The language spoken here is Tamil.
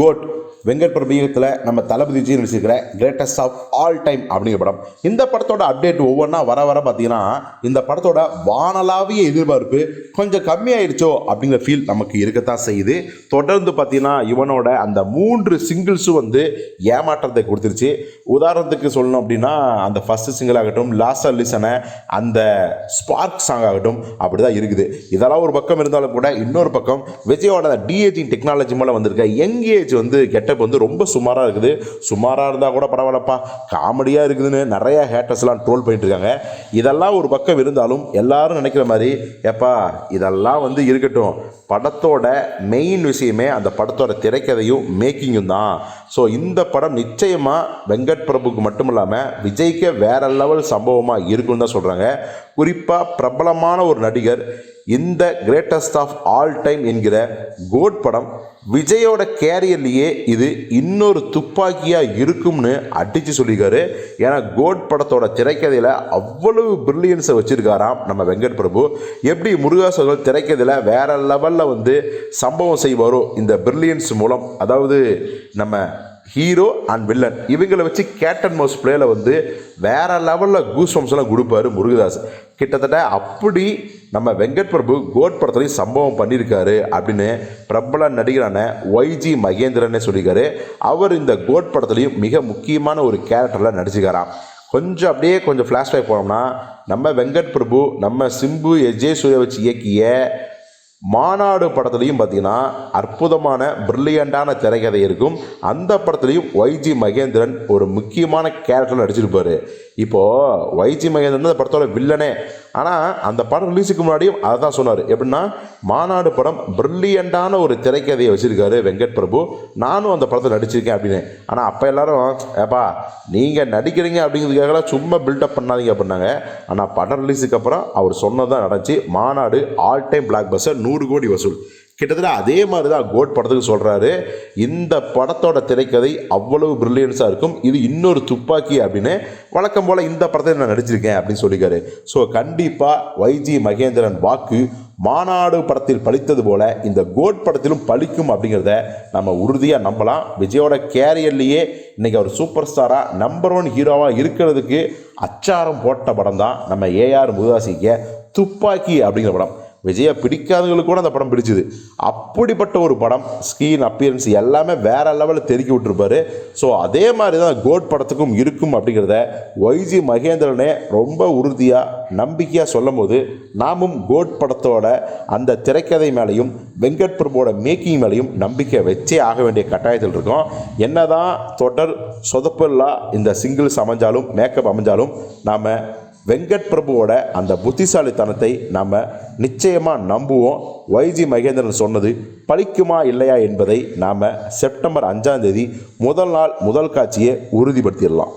கோட் வெங்கட் பிரபு இயக்கத்தில் நம்ம தளபதி விஜய் நடிச்சிருக்கிற கிரேட்டஸ்ட் ஆஃப் ஆல் டைம் அப்படிங்கிற படம். இந்த படத்தோட அப்டேட் ஒவ்வொன்றா வர வர பார்த்தீங்கன்னா இந்த படத்தோட வானலாவிய எதிர்பார்ப்பு கொஞ்சம் கம்மியாயிடுச்சோ அப்படிங்கிற ஃபீல் நமக்கு இருக்கத்தான் செய்யுது. தொடர்ந்து பார்த்தீங்கன்னா இவனோட அந்த மூன்று சிங்கிள்ஸும் வந்து ஏமாற்றத்தை கொடுத்துருச்சு. உதாரணத்துக்கு சொல்லணும் அப்படின்னா அந்த ஃபஸ்ட்டு சிங்கிள் ஆகட்டும் லாஸ்டர் லிசனை அந்த ஸ்பார்க் சாங் ஆகட்டும் அப்படி தான் இருக்குது. இதெல்லாம் ஒரு பக்கம் இருந்தாலும் கூட இன்னொரு பக்கம் விஜயோட டிஏஜிங் டெக்னாலஜி மூலம் வந்திருக்க எங்கே ஏஜ் வந்து கெட்டப் வந்து ரொம்ப சுமாராக இருக்குது. சுமாராக இருந்தால் கூட பரவாயில்லப்பா. காமெடியாக இருக்குதுன்னு நிறைய ஹேட்டர்ஸ்லாம் ட்ரோல் பண்ணிட்டு இருக்காங்க. இதெல்லாம் ஒரு பக்கம் இருந்தாலும் எல்லாரும் நினைக்கிற மாதிரி ஏப்பா இதெல்லாம் வந்து இருக்கட்டும். படத்தோட மெயின் விஷயமே அந்த படத்தோட திரைக்கதையும் மேக்கிங்கும் தான். ஸோ இந்த படம் நிச்சயமாக வெங்கட் பிரபுக்கு மட்டும் இல்லாமல் விஜய்க்கு வேற லெவல் சம்பவமாக இருக்குன்னு தான் சொல்கிறாங்க குறிப்பாக பிரபலமான ஒரு நடிகர் இந்த கிரேட்டஸ்ட் ஆஃப் ஆல் டைம் என்கிற கோட் படம் விஜயோட கேரியர்லேயே இது இன்னொரு துப்பாக்கியாக இருக்கும்னு அடித்து சொல்லியிருக்காரு. ஏன்னா கோட் படத்தோட திரைக்கதையில் அவ்வளவு பிரில்லியன்ஸை வச்சுருக்காராம் நம்ம வெங்கட் பிரபு. எப்படி முருகாசோகர் திரைக்கதையில் வேறு லெவலில் வந்து சம்பவம் செய்வாரோ இந்த பிரில்லியன்ஸ் மூலம் அதாவது நம்ம ஹீரோ அண்ட் வில்லன் இவங்களை வச்சு கேட்டன் மோஸ் பிளேயில் வந்து வேறு லெவலில் கூஸ்வம்ஸ் எல்லாம் கொடுப்பாரு முருகதாஸ். கிட்டத்தட்ட அப்படி நம்ம வெங்கட் பிரபு கோட் படத்துலையும் சம்பவம் பண்ணியிருக்காரு அப்படின்னு பிரபல நடிகரான ஒய்ஜி மகேந்திரனே சொல்லியிருக்காரு. அவர் இந்த கோட் படத்துலையும் மிக முக்கியமான ஒரு கேரக்டரில் நடிச்சுக்காராம் கொஞ்சம் அப்படியே கொஞ்சம் ஃப்ளாஷ்பேக் போனோம்னா நம்ம வெங்கட் பிரபு நம்ம சிம்பு எஜே சூர்யா வச்சு இயக்கிய மாநாடு படத்துலையும் பார்த்தீங்கன்னா அற்புதமான பிரில்லியண்டான திரைக்கதை இருக்கும். அந்த படத்துலையும் ஒய்ஜி மகேந்திரன் ஒரு முக்கியமான கேரக்டர் நடிச்சிருப்பாரு. இப்போது ஒய்ஜி மகேந்திரன் அந்த படத்தோட வில்லனே ஆனால் அந்த படம் ரிலீஸுக்கு முன்னாடியும் அதை தான் சொன்னார். எப்படின்னா மாநாடு படம் பிரில்லியண்டான ஒரு திரைக்கதையை வச்சுருக்காரு வெங்கட் பிரபு. நானும் அந்த படத்தில் நடிச்சிருக்கேன் அப்படின்னு. ஆனால் அப்போ எல்லாரும் ஏப்பா நீங்கள் நடிக்கிறீங்க அப்படிங்கிறதுக்காக சும்மா பில்டப் பண்ணாதீங்க அப்படின்னாங்க. ஆனால் படம் ரிலீஸுக்கு அப்புறம் அவர் சொன்னதான் நடந்துச்சு. மாநாடு ஆல் டைம் பிளாக் பஸ்ஸர் நூறு கோடி வசூல். கிட்டத்தட்ட அதே மாதிரி தான் கோட் படத்துக்கு சொல்கிறாரு இந்த படத்தோட திரைக்கதை அவ்வளவு பிரில்லியன்ஸாக இருக்கும். இது இன்னொரு துப்பாக்கி அப்படின்னு வழக்கம் போல் இந்த படத்தை நான் நடிச்சிருக்கேன் அப்படின்னு சொல்லியிருக்காரு. ஸோ கண்டிப்பாக வைஜி மகேந்திரன் வாக்கு மாநாடு படத்தில் பழித்தது போல இந்த கோட் படத்திலும் பழிக்கும் அப்படிங்கிறத நம்ம உறுதியாக நம்பலாம். விஜயோட கேரியர்லேயே இன்னைக்கு அவர் சூப்பர் ஸ்டாராக நம்பர் ஒன் ஹீரோவாக இருக்கிறதுக்கு அச்சாரம் போட்ட படம் தான் நம்ம ஏஆர் முருகாசிக்க துப்பாக்கி அப்படிங்கிற படம். விஜயை பிடிக்காதவங்களுக்கு கூட அந்த படம் பிடிச்சிது. அப்படிப்பட்ட ஒரு படம் ஸ்கிரீன் அப்பியரன்ஸ் எல்லாமே வேற லெவலில் தெருக்கி விட்டுருப்பாரு. ஸோ அதே மாதிரி தான் கோட் படத்துக்கும் இருக்கும் அப்படிங்கிறத ஒய்ஜி மகேந்திரனே ரொம்ப உறுதியாக நம்பிக்கையாக சொல்லும் போது நாமும் கோட் படத்தோட அந்த திரைக்கதை மேலேயும் வெங்கட் பிரபுவோட மேக்கிங் மேலேயும் நம்பிக்கை வச்சே ஆக வேண்டிய கட்டாயத்தில் இருக்கோம். என்னதான் தொடர் சொதப்பெல்லாம் இந்த சிங்கிள்ஸ் அமைஞ்சாலும் மேக்கப் அமைஞ்சாலும் நாம் வெங்கட் பிரபுவோட அந்த புத்திசாலித்தனத்தை நாம் நிச்சயமாக நம்புவோம். வைஜி மகேந்திரன் சொன்னது பழிக்குமா இல்லையா என்பதை நாம் செப்டம்பர் அஞ்சாம் தேதி முதல் நாள் முதல் காட்சியை உறுதிப்படுத்திடலாம்.